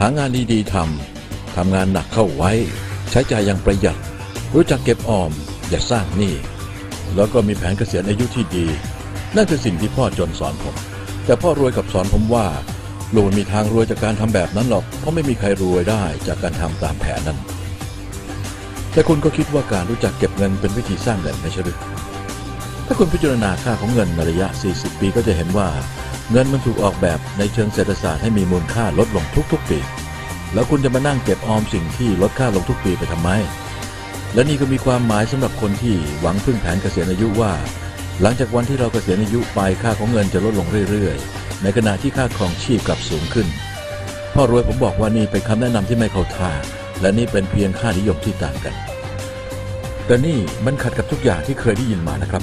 หางานดีๆทำ ทำงานหนักเข้าไว้ ใช้จ่ายอย่างประหยัด รู้จักเก็บออม อย่าสร้างหนี้ แล้วก็มีแผนเกษียณอายุที่ดี นั่นคือสิ่งที่พ่อจนสอนผม แต่พ่อรวยกับสอนผมว่าลูกไม่มีทางรวยจากการทำแบบนั้นหรอก เพราะไม่มีใครรวยได้จากการทำตามแผนนั้น แต่คุณก็คิดว่าการรู้จักเก็บเงินเป็นวิธีสร้างเงินไม่ใช่หรือถ้าคุณพิจารณาค่าของเงินในระยะ 40 ปีก็จะเห็นว่า เงินมันถูกออกแบบในเชิงเศรษฐศาสตร์ให้มีมูลค่าลดลงทุกๆปี แล้วคุณจะมานั่งเก็บออมสิ่งที่ลดค่าลงทุกปีไปทำไม และนี่ก็มีความหมายสำหรับคนที่หวังพึ่งแผนเกษียณอายุว่า หลังจากวันที่เราเกษียณอายุไปค่าของเงินจะลดลงเรื่อยๆ ในขณะที่ค่าครองชีพกลับสูงขึ้น พ่อรวยผมบอกว่านี่เป็นคำแนะนำที่ไม่เข้าท่า และนี่เป็นเพียงค่านิยมที่ต่างกัน แต่นี่มันขัดกับทุกอย่างที่เคยได้ยินมานะครับ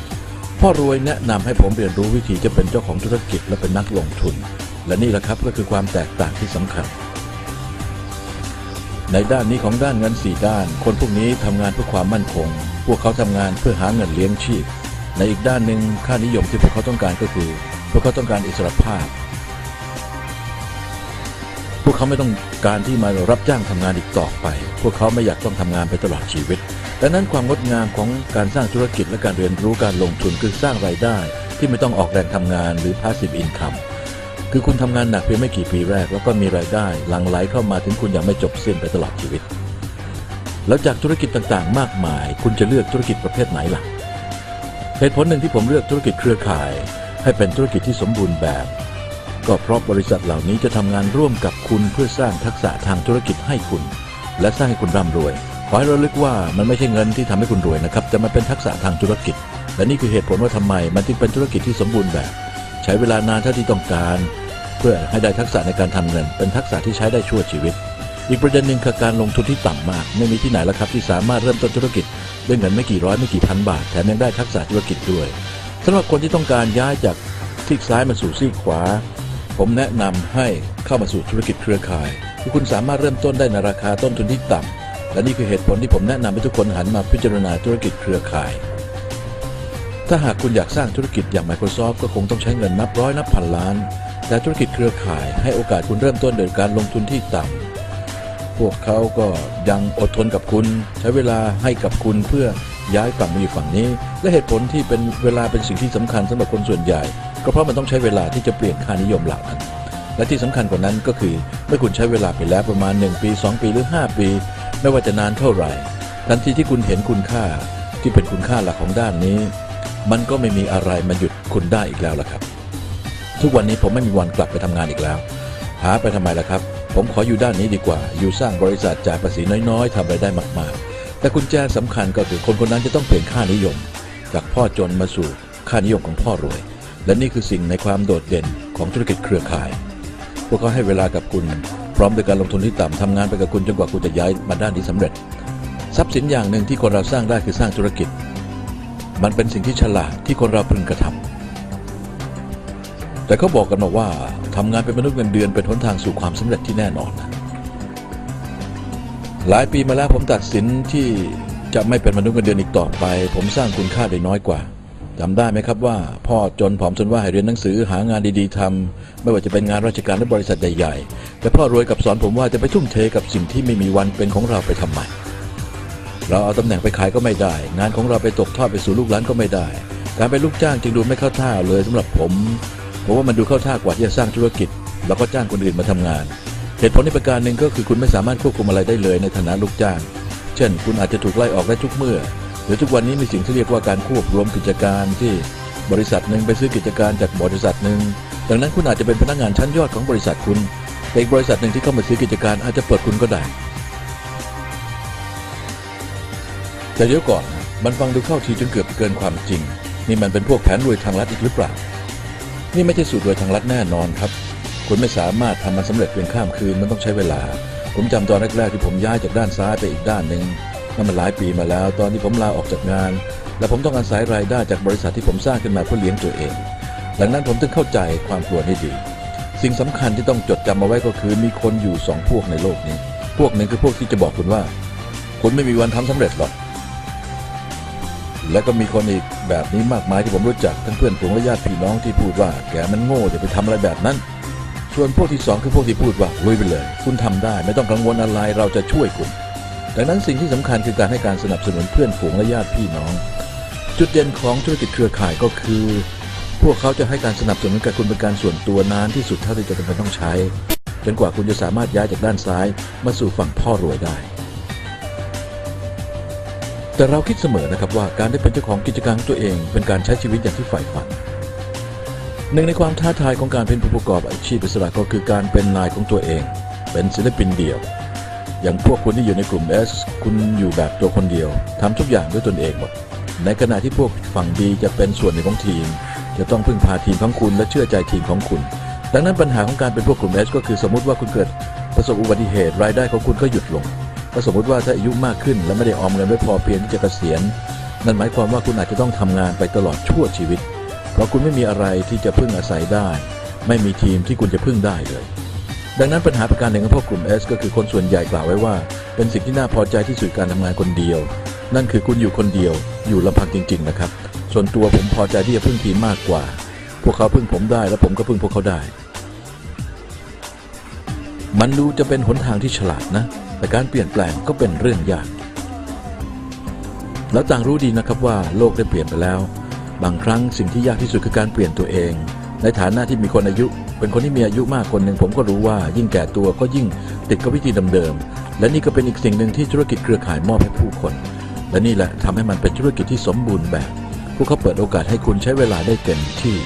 พ่อรวยแนะนำให้ผมเรียนรู้วิธีจะเป็นเจ้าของธุรกิจและเป็นนักลงทุน และนี่แหละครับก็คือความแตกต่างที่สำคัญ ในด้านนี้ของด้านเงินสี่ด้าน คนพวกนี้ทำงานเพื่อความมั่นคง พวกเขาทำงานเพื่อหาเงินเลี้ยงชีพ ในอีกด้านหนึ่งค่านิยมที่พวกเขาต้องการก็คือ พวกเขาต้องการอิสรภาพ พวกเขาไม่ต้องการที่มารับจ้างทำงานอีกต่อไป พวกเขาไม่อยากต้องทำงานไปตลอดชีวิต ดังนั้นความงดงามของการสร้างธุรกิจและการเรียนรู้การลงทุนคือสร้างรายได้ที่ไม่ต้องออกแรงทำงานหรือ passive income คือคุณทำงานหนักเพียงไม่กี่ปีแรก แล้วก็มีรายได้หลั่งไหลเข้ามาถึงคุณอย่างไม่จบสิ้นไปตลอดชีวิต แล้วจากธุรกิจต่างๆ มากมาย คุณจะเลือกธุรกิจประเภทไหนล่ะเหตุผลหนึ่งที่ผมเลือกธุรกิจเครือข่าย ให้เป็นธุรกิจที่สมบูรณ์แบบ ก็เพราะบริษัทเหล่านี้จะทำงานร่วมกับคุณเพื่อสร้างทักษะทางธุรกิจให้คุณ และสร้างให้คุณร่ำรวย ขอให้ระลึกว่ามันไม่ใช่เงินที่ทำให้คุณรวยนะครับ แต่มันเป็นทักษะทางธุรกิจ และนี่คือเหตุผลว่าทำไมมันจึงเป็นธุรกิจที่สมบูรณ์แบบ ใช้เวลานานเท่าที่ต้องการ เพื่อให้ได้ทักษะในการทำเงิน เป็นทักษะที่ใช้ได้ชั่วชีวิต อีกประเด็นหนึ่งคือการลงทุนที่ต่ำมาก ไม่มีที่ไหนแล้วครับที่สามารถเริ่มต้นธุรกิจด้วยเงินไม่กี่ร้อยไม่กี่พันบาทแถมยังได้ทักษะธุรกิจด้วยสำหรับคนที่ต้องการย้ายจากซีกซ้ายมาสู่ซีกขวา ผมแนะนำให้เข้ามาสู่ธุรกิจเครือข่ายที่คุณสามารถเริ่มต้นได้ในราคาต้นทุนที่ต่ำ และนี่คือเหตุผลที่ผมแนะนำให้ทุกคนหันมาพิจารณาธุรกิจเครือข่าย ถ้าหากคุณอยากสร้างธุรกิจอย่าง Microsoft ก็คงต้องใช้เงินนับร้อยนับพันล้าน แต่ธุรกิจเครือข่ายให้โอกาสคุณเริ่มต้นโดยการลงทุนที่ต่ำพวกเขาก็ยังอดทนกับคุณ ใช้เวลาให้กับคุณเพื่อย้ายฝั่งมาอยู่ฝั่งนี้ และเหตุผลที่เป็นเวลาเป็นสิ่งที่สำคัญสำหรับคนส่วนใหญ่ ก็เพราะมันต้องใช้เวลาที่จะเปลี่ยนค่านิยมเหล่านั้น และที่สำคัญกว่านั้นก็คือเมื่อคุณใช้เวลาไปแล้วประมาณ 1 ปี 2 ปีหรือ 5 ปี ไม่ว่าจะนานเท่าไหร่ ทันทีที่คุณเห็นคุณค่าที่เป็นคุณค่าหลักของด้านนี้ มันก็ไม่มีอะไรมาหยุดคุณได้อีกแล้วล่ะครับ ทุกวันนี้ผมไม่มีวันกลับไปทำงานอีกแล้ว หาไปทำไมล่ะครับ ผมขออยู่ด้านนี้ดีกว่า อยู่สร้างบริษัทจ่ายภาษีน้อยๆทำรายได้มากๆ แต่กุญแจสำคัญก็คือคนคนนั้นจะต้องเปลี่ยนค่านิยม จากพ่อจนมาสู่ค่านิยมของพ่อรวย และนี่คือสิ่งในความโดดเด่นของธุรกิจเครือข่าย พวกเขาให้เวลากับคุณ ร้อมด้วยการลงทุนที่ต่ำทำงานไปกับคุณจนกว่าคุณจะย้ายมาด้านนี้สำเร็จ ทรัพย์สินอย่างหนึ่งที่คนเราสร้างได้คือสร้างธุรกิจ มันเป็นสิ่งที่ฉลาดที่คนเราพึงกระทำแต่เขาบอกกันมาว่าทำงานเป็นมนุษย์เงินเดือนเป็นหนทางสู่ความสำเร็จที่แน่นอนนะหลายปีมาแล้วผมตัดสินที่จะไม่เป็นมนุษย์เงินเดือนอีกต่อไป ผมสร้างคุณค่าได้น้อยกว่า จำได้ไหมครับว่า พ่อจนผอมจนว่าให้เรียนหนังสือหางานดีๆทำไม่ว่าจะเป็นงานราชการหรือบริษัทใหญ่ๆแต่พ่อรวยกับสอนผมว่าจะไปทุ่มเทกับสิ่งที่ไม่มีวันเป็นของเราไปทำไมเราเอาตำแหน่งไปขายก็ไม่ได้ งานของเราไปตกทอดไปสู่ลูกหลานก็ไม่ได้ การเป็นลูกจ้างจึงดูไม่เข้าท่าเลยสำหรับผมผมว่ามันดูเข้าท่ากว่าที่จะสร้างธุรกิจ แล้วก็จ้างคนอื่นมาทำงาน เหตุผลในประการหนึ่งก็คือคุณไม่สามารถควบคุมอะไรได้เลยในฐานะลูกจ้าง เช่น คุณอาจจะถูกไล่ออกได้ทุกเมื่อ หรือทุกวันนี้มีสิ่งที่เรียกว่าการควบรวมกิจการที่บริษัทหนึ่งไปซื้อกิจการจากบริษัทหนึ่งดังนั้นคุณอาจจะเป็นพนักงานชั้นยอดของบริษัทคุณแต่อีกบริษัทหนึ่งที่เข้ามาซื้อกิจการอาจจะเปิดคุณก็ได้ แต่เดี๋ยวก่อนมันฟังดูเข้าทีจนเกือบเกินความจริง นี่มันเป็นพวกแผนรวยทางลัดอีกหรือเปล่า นี่ไม่ใช่สูตรรวยทางลัดแน่นอนครับคุณไม่สามารถทำมันสำเร็จเพียงข้ามคืนมันต้องใช้เวลา ผมจำตอนแรกๆที่ผมย้ายจากด้านซ้ายไปอีกด้านหนึ่ง นั่นมันหลายปีมาแล้ว ตอนที่ผมลาออกจากงาน และผมต้องอาศัยรายได้จากบริษัทที่ผมสร้างขึ้นมาเพื่อเลี้ยงตัวเอง ดังนั้นผมจึงเข้าใจความกลัวนี้ดี สิ่งสำคัญที่ต้องจดจำเอาไว้ก็คือมีคนอยู่สองพวกในโลกนี้ พวกหนึ่งคือพวกที่จะบอกคุณว่า คุณไม่มีวันทำสำเร็จหรอก และก็มีคนอีกแบบนี้มากมายที่ผมรู้จักทั้งเพื่อนฝูงและญาติพี่น้องที่พูดว่า แกมันโง่อย่าไปทำอะไรแบบนั้นส่วนพวกที่สองคือพวกที่พูดว่าลุยไปเลย คุณทำได้ ไม่ต้องกังวลอะไรเราจะช่วยคุณ ดังนั้นสิ่งที่สำคัญคือการให้การสนับสนุนเพื่อนฝูงและญาติพี่น้อง จุดเด่นของธุรกิจเครือข่ายก็คือ พวกเขาจะให้การสนับสนุนกับคุณเป็นการส่วนตัวนานที่สุดเท่าที่จะจำเป็นต้องใช้ จนกว่าคุณจะสามารถย้ายจากด้านซ้าย มาสู่ฝั่งพ่อรวยได้ แต่เราคิดเสมอนะครับว่าการได้เป็นเจ้าของกิจการของตัวเอง เป็นการใช้ชีวิตอย่างที่ใฝ่ฝันหนึ่งในความท้าทายของการเป็นผู้ประกอบอาชีพอิสระก็คือการเป็นนายของตัวเอง เป็นศิลปินเดี่ยว อย่างพวกคุณที่อยู่ในกลุ่ม S คุณอยู่แบบตัวคนเดียวทำทุกอย่างด้วยตนเองหมด ในขณะที่พวกฝั่งดีจะเป็นส่วนหนึ่งของทีม จะต้องพึ่งพาทีมของคุณและเชื่อใจทีมของคุณ ดังนั้นปัญหาของการเป็นพวกกลุ่ม S ก็คือสมมติว่าคุณเกิดประสบอุบัติเหตุรายได้ของคุณก็หยุดลงก็สมมติว่าถ้าอายุมากขึ้นและไม่ได้ออมเงินไว้พอเพียงที่จะเกษียณนั่นหมายความว่าคุณอาจจะต้องทำงานไปตลอดชั่วชีวิต เพราะคุณไม่มีอะไรที่จะพึ่งอาศัยได้ ไม่มีทีมที่คุณจะพึ่งได้เลย ดังนั้นปัญหาประการหนึ่งของพวกกลุ่ม S ก็คือคนส่วนใหญ่กล่าวไว้ว่า เป็นสิ่งที่น่าพอใจที่สุดการทำงานคนเดียว นั่นคือคุณอยู่คนเดียว อยู่ลำพังจริง ๆ นะครับ ส่วนตัวผมพอใจที่จะพึ่งทีมมากกว่า พวกเขาพึ่งผมได้และผมก็พึ่งพวกเขาได้ มันดูจะเป็นหนทางที่ฉลาดนะ แต่การเปลี่ยนแปลงก็เป็นเรื่องยาก แล้วต่างรู้ดีนะครับว่าโลกได้เปลี่ยนไปแล้ว บางครั้งสิ่งที่ยากที่สุดคือการเปลี่ยนตัวเอง ในฐานะที่มีคนอายุ เป็นคนที่มีอายุมากคนหนึ่งผมก็รู้ว่ายิ่งแก่ตัวก็ยิ่งติดกับวิธีเดิมๆและนี่ก็เป็นอีกสิ่งหนึ่งที่ธุรกิจเครือข่ายมอบให้ผู้คน และนี่แหละทำให้มันเป็นธุรกิจที่สมบูรณ์แบบ พวกเขาเปิดโอกาสให้คุณใช้เวลาได้เต็มที่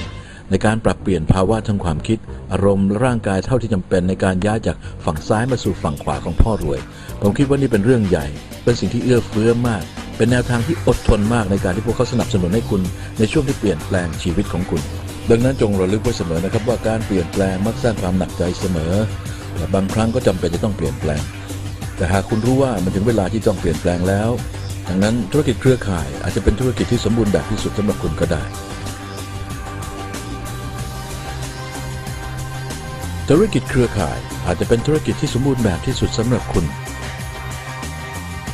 ในการปรับเปลี่ยนภาวะทางความคิด อารมณ์ร่างกายเท่าที่จำเป็นในการย้ายจากฝั่งซ้ายมาสู่ฝั่งขวาของพ่อรวย ผมคิดว่านี่เป็นเรื่องใหญ่ เป็นสิ่งที่เอื้อเฟื้อมาก เป็นแนวทางที่อดทนมากในการที่พวกเขาสนับสนุนให้คุณ ในช่วงที่เปลี่ยนแปลงชีวิตของคุณ ดังนั้นจงระลึกไว้เสมอนะครับว่าการเปลี่ยนแปลงมักสร้างความหนักใจเสมอและบางครั้งก็จำเป็นจะต้องเปลี่ยนแปลง แต่หากคุณรู้ว่ามันถึงเวลาที่ต้องเปลี่ยนแปลงแล้วดังนั้นธุรกิจเครือข่ายอาจจะเป็นธุรกิจที่สมบูรณ์แบบที่สุดสำหรับคุณก็ได้ธุรกิจเครือข่ายอาจจะเป็นธุรกิจที่สมบูรณ์แบบที่สุดสำหรับคุณ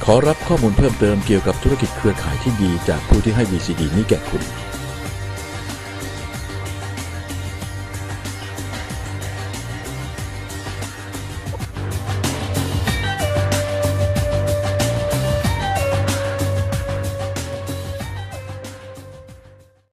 ขอรับข้อมูลเพิ่มเติมเกี่ยวกับธุรกิจเครือข่ายที่ดีจากผู้ที่ให้ VCD นี้แก่คุณ